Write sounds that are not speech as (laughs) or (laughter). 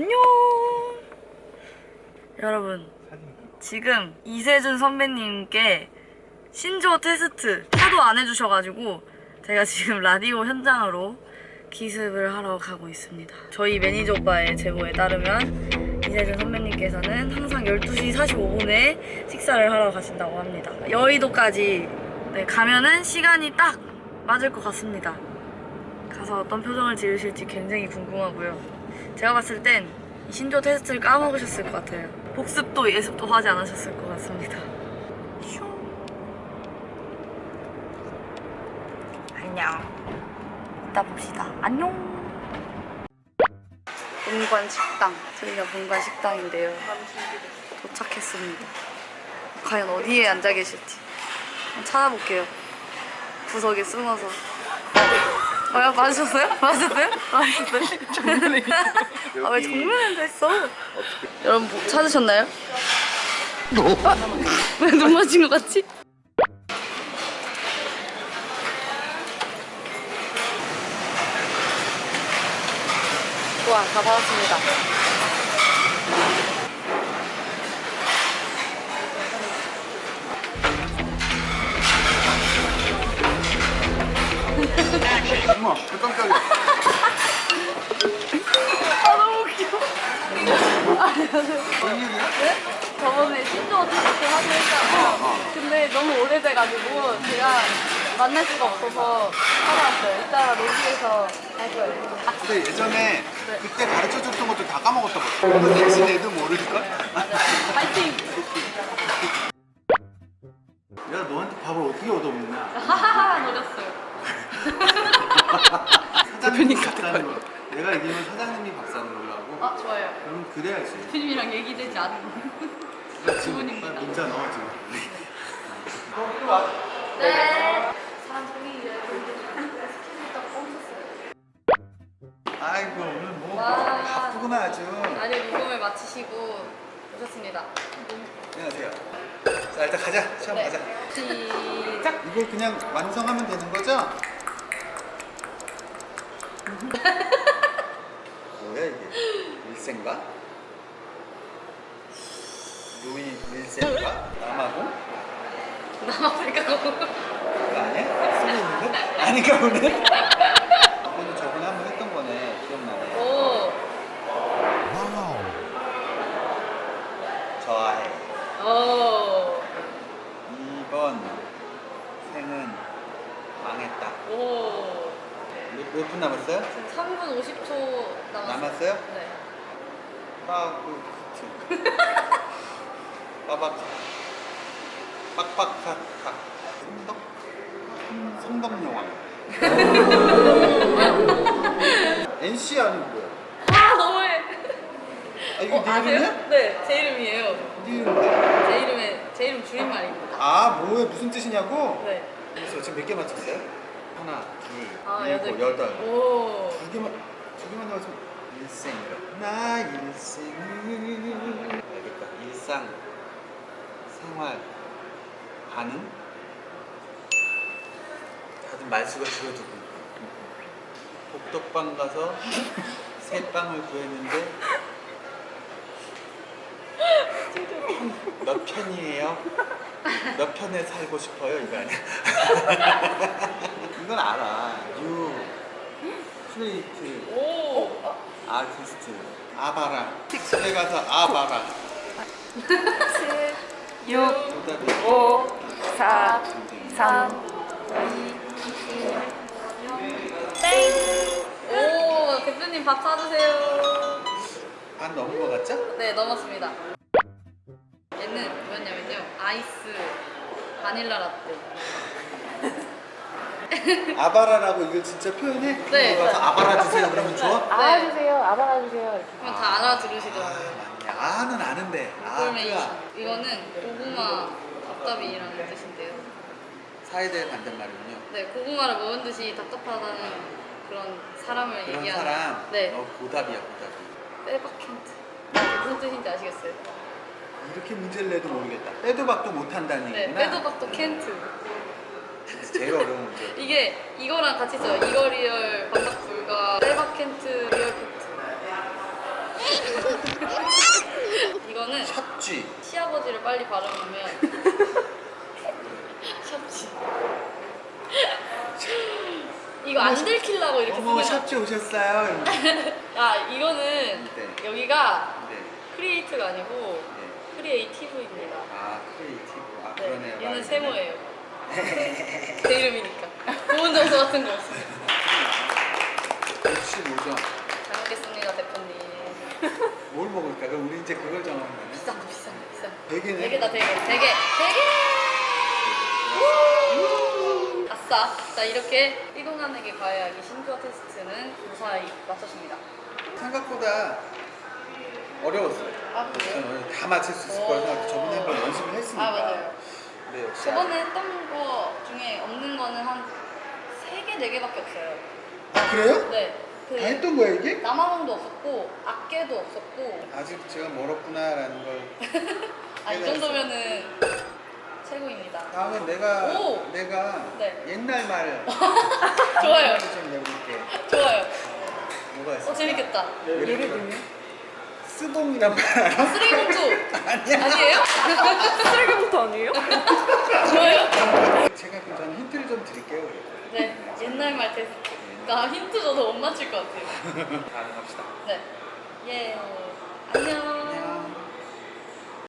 안녕. 여러분, 지금 이세준 선배님께 신조 테스트 하도 안 해주셔가지고 제가 지금 라디오 현장으로 기습을 하러 가고 있습니다. 저희 매니저 오빠의 제보에 따르면 이세준 선배님께서는 항상 12시 45분에 식사를 하러 가신다고 합니다. 여의도까지 네, 가면은 시간이 딱 맞을 것 같습니다. 가서 어떤 표정을 지으실지 굉장히 궁금하고요. 제가 봤을 땐이 신조 테스트를 까먹으셨을 것 같아요. 복습도 예습도 하지 않으셨을 것 같습니다. 슝. 안녕. 이따 봅시다. 안녕. 본관 식당. 저희가 본관 식당인데요. 도착했습니다. 과연 어디에 앉아 계실지 찾아볼게요. 구석에 숨어서. 아, 맞으셨어요? 맞으셨어요? 맞으셨어요? 아, 왜 정면에 앉아있어? 여러분, 뭐 찾으셨나요? 아, 왜눈 맞은 것 같지? 우와, 다 받았습니다. 어머, 그 깜짝이야. 아, 너무 귀여워. 저번에 신조 테스트 하기로 했잖아요. 근데 너무 오래돼가지고 제가 만날 수가 없어서 하러 왔어요. 이따가 로비에서 할 거예요. 근데 예전에 그때 가르쳐 줬던 것도 다 까먹었다 봐. 이거 대신에도 모르니까. 파이팅! 그래야지. 대표님이랑 얘기되지 않은. 나 지금 주문입니다. 빨리 문자 넣어 지금. 네. 사람 소리 스케줄이 딱 멈췄어요. 아이고 오늘 뭐 와. 바쁘구나 아주. 라디오 녹음을 마치시고 오셨습니다. 안녕하세요. 자 일단 가자. 시험 네. 가자. 시작. 이거 그냥 완성하면 되는 거죠? (laughs) 뭐야 이게? 밀센가? 루이 밀센가? 남아공? 남아프리카 거. 그거 아니야? 쓰고 있는 거? 아닌가 보네? 이거는 저번에 한번 했던 거네 기억나네 오. 좋아해 오. 2번 생은 망했다 오. 몇 분 남았어요? 지금 3분 50초 남았어요. 남았어요? 네. 빠꾸 크트 (laughs) 빠박 빡빡삭삭 성덕 성덕여왕 NC 아니 뭐야? 아 너무해. 아 이거 어, 네 아세요? 이름이야? 네, 제 이름이에요. 네 이름이야? 제 이름에 제 이름 줄임말입니다. 아 뭐야 무슨 뜻이냐고? 네. 그래서 지금 몇 개 맞췄어요? 하나, 둘, 아 일곱, 여덟. 여덟. 오. 두 개만 두 개만 나왔으면 일생이라. 나 일생을 알겠다. 일상 생활 반응 다들 말수가 줄어들고 복덕방 가서 새 빵을 구했는데 몇 편이에요? 몇 편에 살고 싶어요? 이거 아니야? (laughs) 이건 알아. 유 플레이트 오. 아티스트 아바라 집에 가서 아바라 6, 오답이 5, 4, 3, 2, 땡. 오, 대표님 밥 사주세요. 반 넘은 거 같죠? 네, 넘었습니다. 얘는 뭐였냐면요. 아이스 바닐라 라떼. (laughs) 아바라라고 이걸 진짜 표현해? 네. 가서 아바라 주세요 그러면 줘? 네. 알아주세요, 알아주세요. 이렇게. 그럼 다아 알아들으시더라고요. 아는 아는데 그러면 이, 아가 이거는 고구마 답답이라는 뜻인데요. 사이드의 반대말이군요 네, 고구마를 먹은 듯이 답답하다는 그런 사람을 그런 얘기하는. 사람 네, 어 보답이야 보답이 빼박캔트. 무슨 뜻인지 아시겠어요? 이렇게 문제를 내도 모르겠다 빼도 박도 못한다는 네, 얘기구나 빼도 박도 캔트. 제일 어려운 문제 (laughs) 이게 이거랑 같이 써요. 이거 리얼 반박 불가 빼박 캔트 리얼 캔트. (laughs) 이거는 샵쥐. 시아버지를 빨리 발음하면 (laughs) 샵지. 이거 안 들키려고 이렇게 어머 쓰는 샵쥐 오셨어요. 이러면서. 아 이거는 네. 여기가 네. 크리에이트가 아니고 네. 크리에이티브입니다. 아 크리에이티브. 아 네, 그러네요. 얘는 말이. 세모예요. (laughs) 제 이름이니까. 좋은 점수 같은 거 없습니다. 65점. 잘 먹겠습니다, 대표님. (laughs) 뭘 먹을까? 그럼 우리 이제 그걸 정하는 거네. 비싼 거, 비싼 거, 비싼 거. 되게네. 되게다, 되게. 되게. 되게! 아싸. 자, 이렇게 삐동안에게 과외하기 신조어 테스트는 무사히 마쳤습니다. 생각보다 어려웠어요. 아, 그래요? 저는 다 맞출 수 있을 거라 생각해. 저번에 한 번 연습을 했으니까. 아, 맞아요. 네, 역시. 저번에 했던 거 중에 없는 거는 한 3개, 4개밖에 없어요. 아 그래요? 네. 그다 했던 거야 이게? 남아공도 없었고, 악계도 없었고, 아직 제가 멀었구나라는 걸. (laughs) 아, 이. 정도면은 최고입니다. 다음에 내가 오! 내가 네. 옛날 말 (laughs) 좋아요. 좀 내볼게. 좋아요. 뭐가 있어? 어, 재밌겠다. 예를 들면 스봉이란 말 알아? 쓰레기 봉투 (laughs) 아니야. 아니에요? 쓰레기부터 아니에요? 좋아요. 제가 그럼 저는 힌트를 좀 드릴게요. 네, 옛날 말 테스트. 나 힌트 줘도 못 맞힐 것 같아요. (laughs) 가능합시다. 네. 예. 안녕.